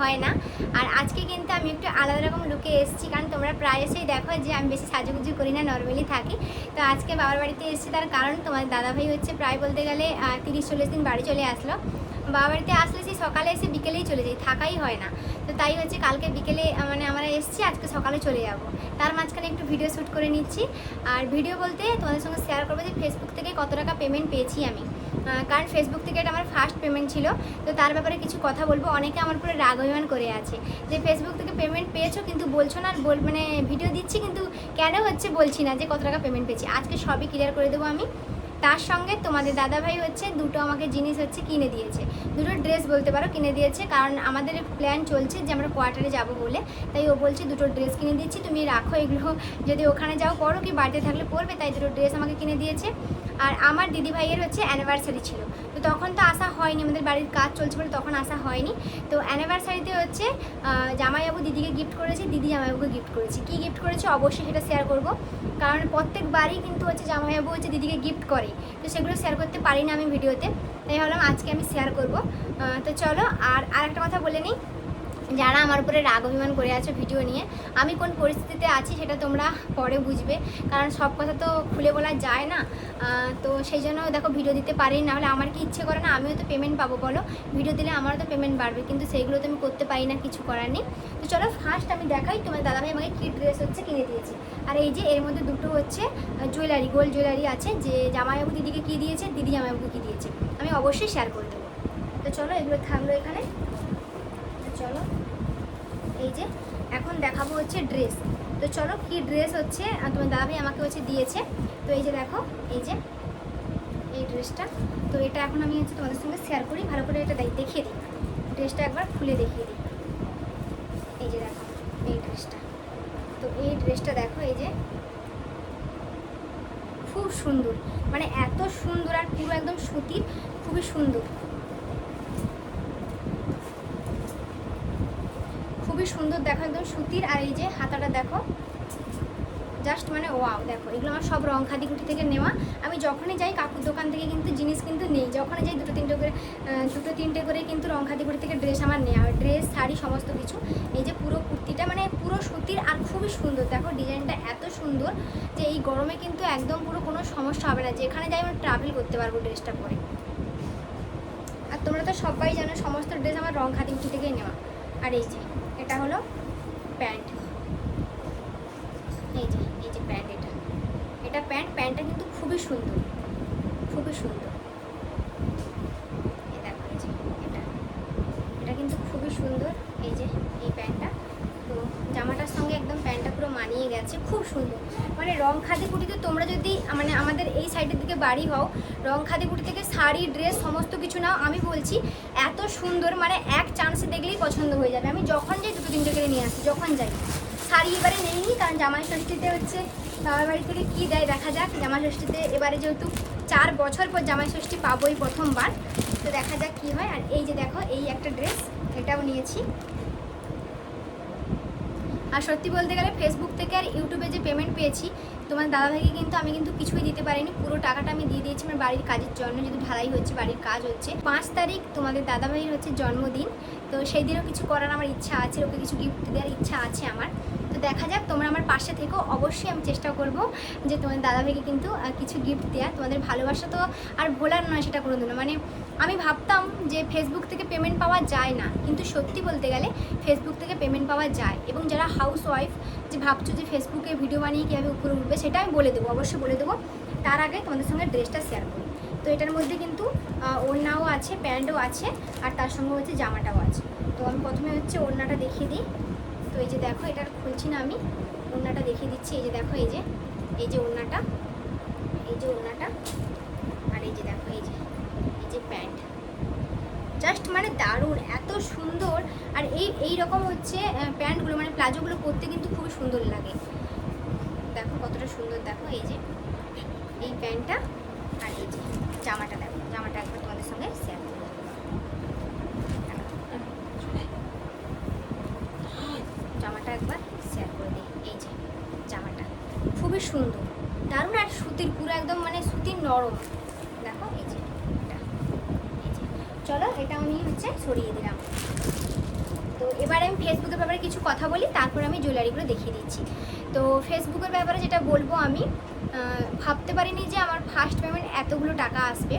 হয় না। আর আজকে কিন্তু আমি একটু আলাদা রকম লুকে এসেছি, কারণ তোমরা প্রায়শই দেখো যে আমি বেশি সাজুগুজু করি না নর্মালি থাকি। তো আজকে বাবার বাড়িতে এসেছি, তার কারণ তোমার দাদাভাই হচ্ছে প্রায় বলতে গেলে তিরিশ চল্লিশ দিন বাড়ি চলে আসলো। বাবা বাড়িতে আসলে সেই সকালে এসে বিকেলেই চলে যাই, থাকাই হয় না। তো তাই হচ্ছে কালকে বিকেলে মানে আমরা এসেছি, আজকে সকালে চলে যাব। তার মাঝখানে একটু ভিডিও শ্যুট করে নিচ্ছি। আর ভিডিও বলতে তোমাদের সঙ্গে শেয়ার করব যে ফেসবুক থেকে কত টাকা পেমেন্ট পেয়েছি আমি। কারণ ফেসবুক থেকে এটা আমার ফার্স্ট পেমেন্ট ছিল। তো তার ব্যাপারে কিছু কথা বলব। অনেকে আমার পুরো রাগ অভিমান করে আছে যে ফেসবুক থেকে পেমেন্ট পেয়েছ কিন্তু বলছো না, বল মানে ভিডিও দিচ্ছি কিন্তু কেন হচ্ছে বলছি না যে কত টাকা পেমেন্ট পেয়েছি। আজকে সবই ক্লিয়ার করে দেবো আমি। তার সঙ্গে তোমাদের দাদাভাই হচ্ছে, দুটো আমাকে জিনিস হচ্ছে কিনে দিয়েছে। দুটো ড্রেস বলতে পারো কিনে দিয়েছে, কারণ আমাদের প্ল্যান চলছে যে আমরা কোয়ার্টারে যাব বলে। তাই ও বলছে, দুটো ড্রেস কিনে দিচ্ছি, তুমি রাখো এগুলো। যদি ওখানে যাও পড়ো কি বাড়িতে থাকলে পড়বে তাই দুটো ড্রেস আমাকে কিনে দিয়েছে। আর আমার দিদি ভাইয়ের হচ্ছে অ্যানিভার্সারি ছিল। তো তখন তো আসা হয়নি, আমাদের বাড়ির কাজ চলছে বলে তখন আসা হয়নি। তো অ্যানিভার্সারিতে হচ্ছে জামাইবাবু দিদিকে গিফট করেছে, দিদি জামাইবাবুকে গিফট করেছে। কী গিফট করেছে? অবশ্যই সেটা শেয়ার করব। কারণ প্রত্যেকবারই কিন্তু হচ্ছে জামাইবাবু হচ্ছে দিদিকে গিফট করে। তো সেগুলো শেয়ার করতে পারি না আমি ভিডিওতে তাই ভাবলাম আজকে আমি শেয়ার করব। তো চলো, আর আর একটা কথা বলে নিই। যারা আমার উপরে রাগ অভিমান করে আছো ভিডিও নিয়ে, আমি কোন পরিস্থিতিতে আছি সেটা তোমরা পরে বুঝবে। কারণ সব কথা তো খুলে বলা যায় না। তো সেই জন্য দেখো ভিডিও দিতে পারি না হলে আমার কি ইচ্ছে করে না? আমিও তো পেমেন্ট পাবো বলো। ভিডিও দিলে আমারও তো পেমেন্ট বাড়বে, কিন্তু সেইগুলো তো আমি করতে পারি না, কিছু করার নেই। তো চলো ফার্স্ট আমি দেখাই তোমার দাদাভাই আমাকে কী ড্রেস হচ্ছে, কিনে দিয়েছে। আর এই যে এর মধ্যে দুটো হচ্ছে জুয়েলারি গোল্ড জুয়েলারি আছে, যে জামাইবাবু দিদিকে কী দিয়েছে, দিদি জামাইবাবুকে কী দিয়েছে। আমি অবশ্যই শেয়ার করে দেবো। তো চলো এগুলো থাকল এখানে। চলো। এই যে, এখন দেখাবো হচ্ছে ড্রেস তো চলো, কি ড্রেস হচ্ছে? তোমার দাদাভাই আমাকে হচ্ছে দিয়েছে। তো এই যে দেখো, এই যে, এই ড্রেসটা তো এটা এখন আমি হচ্ছে তোমাদের সঙ্গে শেয়ার করি, ভালো করে এটা দেখ- দেখিয়ে দিই। ড্রেসটা একবার খুলে দেখিয়ে দিই। এই যে দেখো, এই ড্রেসটা তো এই ড্রেসটা দেখো, এই যে, খুব সুন্দর। মানে এত সুন্দর আর পুরো একদম সুতির, খুবই সুন্দর। খুবই সুন্দর দেখো একদম সুতির, আর এই যে হাতাটা দেখো। জাস্ট মানে ওয়াও দেখো, এগুলো আমার সব রং খাদিকুটি থেকে নেওয়া। আমি যখনই যাই কাকুর দোকান থেকে কিন্তু জিনিস কিন্তু নেই। যখনই যাই দুটো তিনটে করে দুটো তিনটে করে কিন্তু রং খাদিকুটি থেকে ড্রেস আমার নেওয়া হয়। ড্রেস শাড়ি, সমস্ত কিছু। এই যে পুরো কুর্তিটা মানে পুরো সুতির আর খুবই সুন্দর। দেখো ডিজাইনটা এত সুন্দর যে এই গরমে কিন্তু একদম পুরো কোনো সমস্যা হবে না। যেখানে যাই আমি ট্রাভেল করতে পারব ড্রেসটা পরে। আর তোমরা তো সবাই জানো, সমস্ত ড্রেস আমার রং খাদিকুটি থেকেই নেওয়া। আর এই যে এটা হলো প্যান্ট। এই যে এই যে প্যান্ট এটা। এটা প্যান্ট, প্যান্টটা কিন্তু খুবই সুন্দর। খুবই সুন্দর। এটা। এটা কিন্তু খুবই সুন্দর। এই যে, এই প্যান্টটা। জামাটার সঙ্গে একদম প্যান্টটা পুরো মানিয়ে গেছে, খুব সুন্দর। মানে রং খাদিকুটিতে তোমরা যদি মানে আমাদের এই সাইডের দিকে বাড়ি হও রং খাদিকুটি থেকে শাড়ি ড্রেস সমস্ত কিছু নাও, আমি বলছি এত সুন্দর মানে এক চান্সে দেখলেই পছন্দ হয়ে যাবে। আমি যখন যাই, দুটো তিনটে করে নিয়ে আসি, যখন যাই। শাড়ি এবারে নেইনি, কারণ জামাই ষষ্ঠীতে হচ্ছে বাবার বাড়ি থেকে কী দেয় দেখা যাক। জামাই ষষ্ঠীতে এবারে যেহেতু চার বছর পর জামাই ষষ্ঠী পাবোই প্রথমবার, তো দেখা যাক কী হয়। আর এই যে দেখো, এই একটা ড্রেস এটাও নিয়েছি। আর সত্যি বলতে গেলে ফেসবুক থেকে আর ইউটিউবে যে পেমেন্ট পেয়েছি তোমার দাদাভাইকে কিন্তু আমি কিন্তু কিছুই দিতে পারিনি। পুরো টাকাটা আমি দিয়ে দিয়েছি আমার বাড়ির কাজের জন্য যদি ঢালাই হচ্ছে, বাড়ির কাজ হচ্ছে। পাঁচ তারিখ তোমাদের দাদাভাইয়ের হচ্ছে জন্মদিন, তো সেই দিনও কিছু করার আমার ইচ্ছা আছে, ওকে কিছু গিফট দেওয়ার ইচ্ছা আছে আমার। তো দেখা যাক, তোমরা আমার পাশে থেকেও অবশ্যই আমি চেষ্টা করব যে তোমাদের দাদাভাইকে কিন্তু কিছু গিফট দেওয়া তোমাদের ভালোবাসা তো আর ভোলার নয় সেটা কোনো দিনও। মানে আমি ভাবতাম যে ফেসবুক থেকে পেমেন্ট পাওয়া যায় না, কিন্তু সত্যি বলতে গেলে ফেসবুক থেকে পেমেন্ট পাওয়া যায়। এবং যারা হাউস ওয়াইফ যে ভাবছ যে ফেসবুকে ভিডিও বানিয়ে কীভাবে উপরে উঠবে সেটা আমি বলে দেবো, অবশ্যই বলে দেবো। তার আগে তোমাদের সঙ্গে ড্রেসটা শেয়ার করি তো এটার মধ্যে কিন্তু ওড়নাও আছে, প্যান্টও আছে, আর তার সঙ্গে হচ্ছে জামাটাও আছে। তো আমি প্রথমে হচ্ছে ওড়নাটা দেখিয়ে দিই। তো এই যে দেখো, এটা আর খুলছি না আমি। ওড়নাটা দেখিয়ে দিচ্ছি, এই যে দেখো, এই যে এই যে ওড়নাটা, এই যে ওড়নাটা, আর এই যে দেখো, এই যে এই যে প্যান্ট। জাস্ট মানে দারুণ, এত সুন্দর। আর এই এই রকম হচ্ছে প্যান্টগুলো মানে প্লাজোগুলো পরতে কিন্তু খুবই সুন্দর লাগে। কতটা সুন্দর দেখো, এই যে, এই প্যান্টটা আর এই যে জামাটা দেখো, জামাটা একবার তোমাদের সঙ্গে শেয়ার করব। জামাটা একবার শেয়ার করে দিই, এই যে জামাটা, খুবই সুন্দর, দারুণ আর সুতির, পুরো একদম মানে সুতির নরম। দেখো, এই যে চলো এটা আমি হচ্ছে সরিয়ে দিলাম। তো এবারে আমি ফেসবুকের ব্যাপারে কিছু কথা বলি, তারপর আমি জুয়েলারিগুলো দেখিয়ে দিচ্ছি। তো ফেসবুকের ব্যাপারে যেটা বলব আমি ভাবতে পারিনি যে আমার ফার্স্ট পেমেন্ট এতগুলো টাকা আসবে।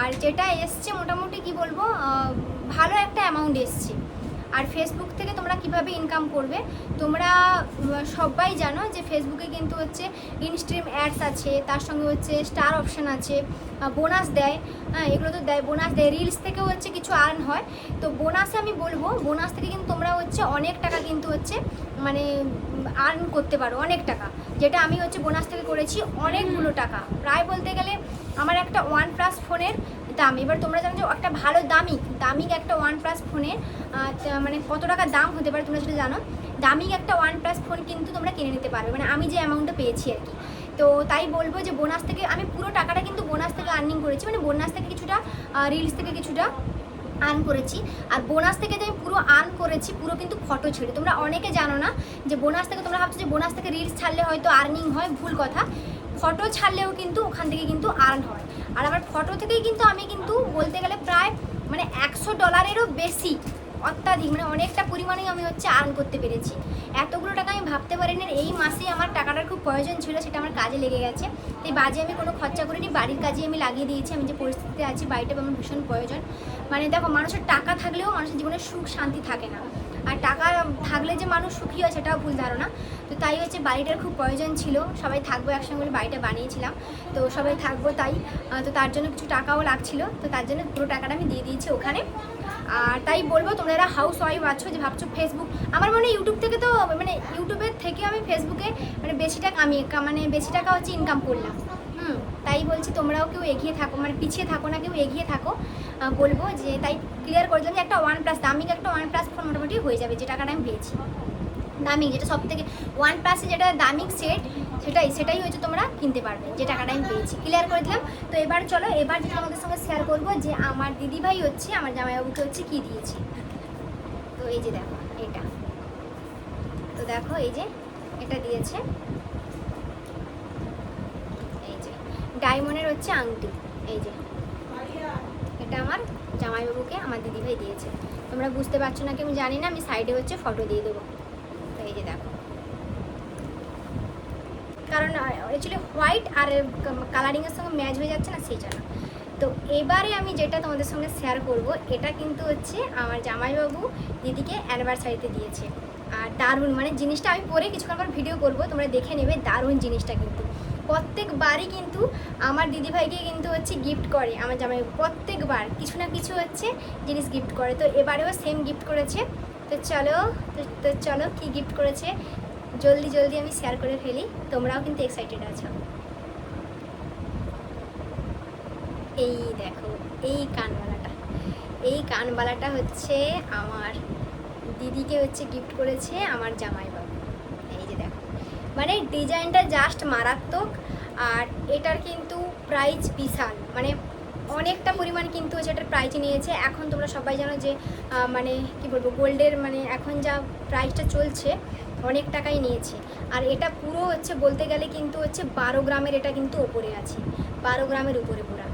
আর যেটা এসছে মোটামুটি কি বলব ভালো একটা অ্যামাউন্ট এসছে। আর ফেসবুক থেকে তোমরা কীভাবে ইনকাম করবে? তোমরা সবাই জানো যে ফেসবুকে কিন্তু হচ্ছে ইনস্ট্রিম অ্যাডস আছে তার সঙ্গে হচ্ছে স্টার অপশান আছে বোনাস দেয় হ্যাঁ এগুলো তো দেয় বোনাস দেয়। রিলস থেকেও হচ্ছে কিছু আর্ন হয়। তো বোনাসে আমি বলব বোনাস থেকে কিন্তু তোমরা হচ্ছে অনেক টাকা কিন্তু হচ্ছে মানে আর্ন করতে পারো অনেক টাকা। যেটা আমি হচ্ছে বোনাস থেকে করেছি অনেকগুলো টাকা। প্রায় বলতে গেলে আমার একটা ওয়ান প্লাস ফোনের দাম। এবার তোমরা জানো যে একটা ভালো দামি দামি একটা ওয়ান প্লাস ফোনের মানে কত টাকা দাম হতে পারে তোমরা সেটা জানো? দামি একটা ওয়ান প্লাস ফোন কিন্তু তোমরা কিনে নিতে পারবে। মানে আমি যে অ্যামাউন্টটা পেয়েছি আর কি। তো তাই বলব যে বোনাস থেকে আমি পুরো টাকাটা কিন্তু বোনাস থেকে আর্নিং করেছি। মানে বোনাস থেকে কিছুটা রিলস থেকে কিছুটা আর্ন করেছি। আর বোনাস থেকে যে আমি পুরো আর্ন করেছি, পুরো কিন্তু ফটো ছেড়ে। তোমরা অনেকে জানো না যে বোনাস থেকে, তোমরা ভাবছ যে বোনাস থেকে রিলস ছাড়লে হয়তো আর্নিং হয়, ভুল কথা। ফটো ছাড়লেও কিন্তু ওখান থেকে কিন্তু আর্ন হয়। আর আমার ফটো থেকেই কিন্তু আমি কিন্তু বলতে গেলে প্রায় মানে একশো ডলারেরও বেশি অত্যাধিক মানে অনেকটা পরিমাণেই আমি হচ্ছে আর্ন করতে পেরেছি। এতগুলো টাকা আমি ভাবতে পারিনি এই মাসেই আমার টাকাটার খুব প্রয়োজন ছিল, সেটা আমার কাজে লেগে গেছে। এই বাজে আমি কোনো খরচা করিনি, বাড়ির কাজে আমি লাগিয়ে দিয়েছি, আমি যে পরিস্থিতিতে আছি, বাড়িটা আমার ভীষণ প্রয়োজন। মানে দেখো, মানুষের টাকা থাকলেও মানুষের জীবনে সুখ, শান্তি থাকে না। আর টাকা থাকলে যে মানুষ সুখী হয় সেটাও ভুল ধারণা। তো তাই হচ্ছে বাড়িটার খুব প্রয়োজন ছিল। সবাই থাকব একসঙ্গে বাড়িটা বানিয়েছিলাম। তো সবাই থাকব তাই। তো তার জন্য কিছু টাকাও লাগছিল। তো তার জন্য পুরো টাকাটা আমি দিয়ে দিয়েছি ওখানে। আর তাই বলব, তোমরা হাউস ওয়াইফ আছো, যে ভাবছ ফেসবুক আমার মনে ইউটিউব থেকে তো মানে ইউটিউবের থেকে আমি ফেসবুকে মানে বেশি টাকা আমি মানে বেশি টাকা হচ্ছে ইনকাম করলাম। তোমরাও কেউ এগিয়ে থাকো মানে পিছিয়ে থাকো না, কেউ এগিয়ে থাকো। বলব যে তাই ক্লিয়ার করে দিলাম যে একটা ওয়ান প্লাস দামি একটা ওয়ান প্লাস ফোন মোটামুটি হয়ে যাবে যে টাকাটা আমি পেয়েছি। দামি, যেটা সব থেকে ওয়ান প্লাসে যেটা দামি সেট সেটাই সেটাই হচ্ছে তোমরা কিনতে পারবে, যে টাকাটা আমি পেয়েছি। ক্লিয়ার করে দিলাম? তো এবার চলো, এবার যেটা তোমাদের সঙ্গে শেয়ার করব যে আমার দিদিভাই হচ্ছে, আমার জামাইবাবুকে হচ্ছে কী দিয়েছে। তো এই যে দেখো, এটা। তো দেখো, এই যে এটা দিয়েছে। ডায়মন্ডের হচ্ছে আংটি, এই যে। এটা আমার জামাইবাবুকে আমার দিদিভাই দিয়েছে। তোমরা বুঝতে পারছ না কি আমি জানি না, আমি সাইডে হচ্ছে ফটো দিয়ে দেবো। এই যে দেখো। কারণ অ্যাকচুয়ালি হোয়াইট আর কালারিংয়ের সঙ্গে ম্যাচ হয়ে যাচ্ছে না, সেই জন্য। তো এবারে আমি যেটা তোমাদের সঙ্গে শেয়ার করব, এটা কিন্তু হচ্ছে আমার জামাইবাবু দিদিকে অ্যানিভার্সারিতে দিয়েছে। আর দারুণ মানে জিনিসটা আমি পরে কিছুক্ষণ পর ভিডিও করব, তোমরা দেখে নেবে দারুণ জিনিসটা কিন্তু। প্রত্যেকবারই কিন্তু আমার দিদিভাইকে কিন্তু হচ্ছে গিফট করে, আমার জামাই প্রত্যেকবার, কিছু না কিছু হচ্ছে জিনিস গিফট করে। তো এবারেও সেম গিফট করেছে। তো চলো, তো- চলো কি গিফট করেছে? জলদি জলদি আমি শেয়ার করে ফেলি। তোমরাও কিন্তু এক্সাইটেড আছো। এই দেখো, এই কানবালাটা এই কানবালাটা হচ্ছে আমার দিদিকে হচ্ছে গিফট করেছে আমার দেখো মানে ডিজাইনটা জাস্ট মারাত্মক, আর এটার কিন্তু প্রাইস বিশাল। মানে অনেকটা পরিমাণ কিন্তু এটার প্রাইস নিয়েছে। এখন তোমরা সবাই জানো যে মানে কি বলব, গোল্ডের মানে এখন যা প্রাইসটা চলছে, অনেক টাকাই নিয়েছে। আর এটা পুরো হচ্ছে বলতে গেলে কিন্তু হচ্ছে বারো গ্রামের এটা কিন্তু ওপরে আছে। বারো গ্রামের উপরে পুরা।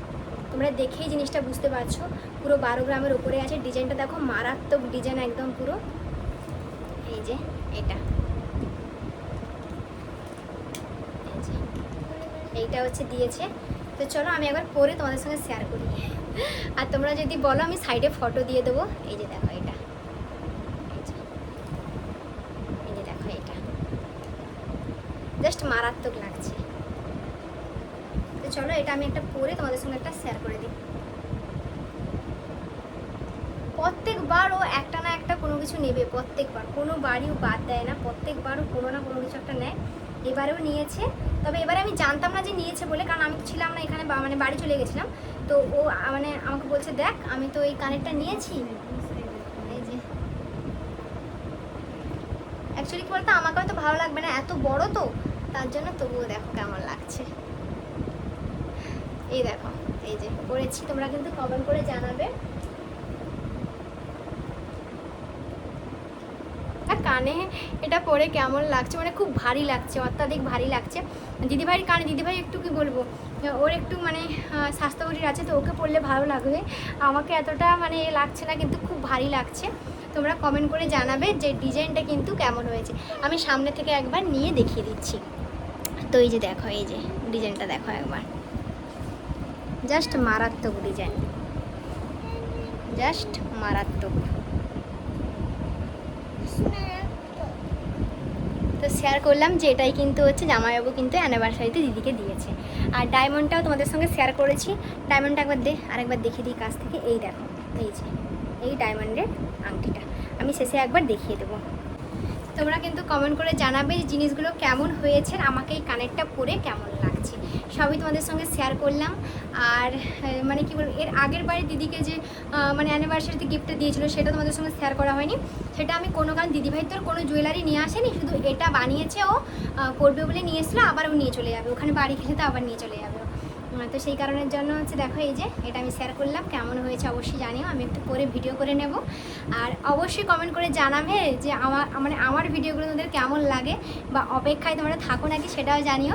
তোমরা দেখেই জিনিসটা বুঝতে পারছ। পুরো বারো গ্রামের উপরে আছে। ডিজাইনটা দেখো মারাত্মক, ডিজাইন একদম পুরো। এই যে, এটা এই যে এইটা হচ্ছে দিয়েছে। তো চলো আমি একবার পরে তোমাদের সঙ্গে শেয়ার করি। আর তোমরা যদি বলো, আমি সাইডে ফটো দিয়ে দেবো। এই যে দেখো এটা। এই যে দেখো এটা। জাস্ট মারাত্মক লাগছে। তো চলো এটা আমি একটা পরে তোমাদের সঙ্গে একটা শেয়ার করে দিই। প্রত্যেকবার ও একটা না একটা কোনো কিছু নেবে, প্রত্যেকবার। কোনো বাড়িও বাদ দেয় না প্রত্যেকবারও কোনো না কোনো কিছু একটা নেয়। এবারেও নিয়েছে। তবে এবারে আমি জানতাম না যে নিয়েছে বলে, কারণ আমি ছিলাম না এখানে মানে বাড়ি চলে গেছিলাম। তো ও মানে আমাকে বলছে, দেখ, আমি তো এই কানেরটা নিয়েছি। এই যে অ্যাকচুয়ালি কি বলতো, আমাকে হয়তো ভালো লাগবে না, এত বড় তো, তার জন্য তবুও দেখো কেমন লাগছে। এই দেখো, এই যে, করেছি, তোমরা কিন্তু কমেন্ট করে জানাবে আর কানে এটা পরে কেমন লাগছে? মানে খুব ভারী লাগছে অত্যাধিক ভারী লাগছে। দিদিভাইয়ের কানে দিদিভাই একটু কি বলব? ওর একটু মানে আহ, স্বাস্থ্যগঠির আছে তো ওকে পরলে ভালো লাগবে। আমাকে এতটা মানে লাগছে না কিন্তু খুব ভারী লাগছে। তোমরা কমেন্ট করে জানাবে যে ডিজাইনটা কিন্তু কেমন হয়েছে। আমি সামনে থেকে একবার নিয়ে দেখিয়ে দিচ্ছি। তো এই যে দেখো এই যে ডিজাইনটা দেখো একবার। জাস্ট মারাত্মক ডিজাইন জাস্ট মারাত্মক। তো শেয়ার করলাম যে এটাই কিন্তু হচ্ছে জামাইবাবু কিন্তু অ্যানিভার্সারিতে দিদিকে দিয়েছে। আর ডায়মন্ডটাও তোমাদের সঙ্গে শেয়ার করেছি। ডায়মন্ডটা একবার দে, আরেকবার দেখিয়ে দিই কাছ থেকে। এই দেখো, এই যে, এই ডায়মন্ডের আংটিটা। আমি শেষে একবার দেখিয়ে দেবো। তোমরা কিন্তু কমেন্ট করে জানাবে যে জিনিসগুলো কেমন হয়েছে, আমাকে এই কানেরটা পরে কেমন লাগছে সবই তোমাদের সঙ্গে শেয়ার করলাম। আর মানে কি বলব, এর আগের বারে দিদিকে যে মানে অ্যানিভার্সারিতে গিফটটা দিয়েছিল, সেটা তোমাদের সঙ্গে শেয়ার করা হয়নি। সেটা আমি কোনো কারণ দিদিভাই তোর কোনো জুয়েলারি নিয়ে আসেনি, শুধু এটা বানিয়েছে ও করবে বলে নিয়ে এসেছিল, আবার ও নিয়ে চলে যাবে। ওখানে বাড়ি খেলে তো আবার নিয়ে চলে যাবে তো সেই কারণের জন্য হচ্ছে দেখো, এই যে, এটা আমি শেয়ার করলাম। কেমন হয়েছে অবশ্যই জানিও, আমি একটু পরে ভিডিও করে নেব। আর অবশ্যই কমেন্ট করে জানাবে যে আমার মানে আমার ভিডিওগুলো তোমাদের কেমন লাগে, বা অপেক্ষায় তোমরা থাকো নাকি, সেটাও জানিও।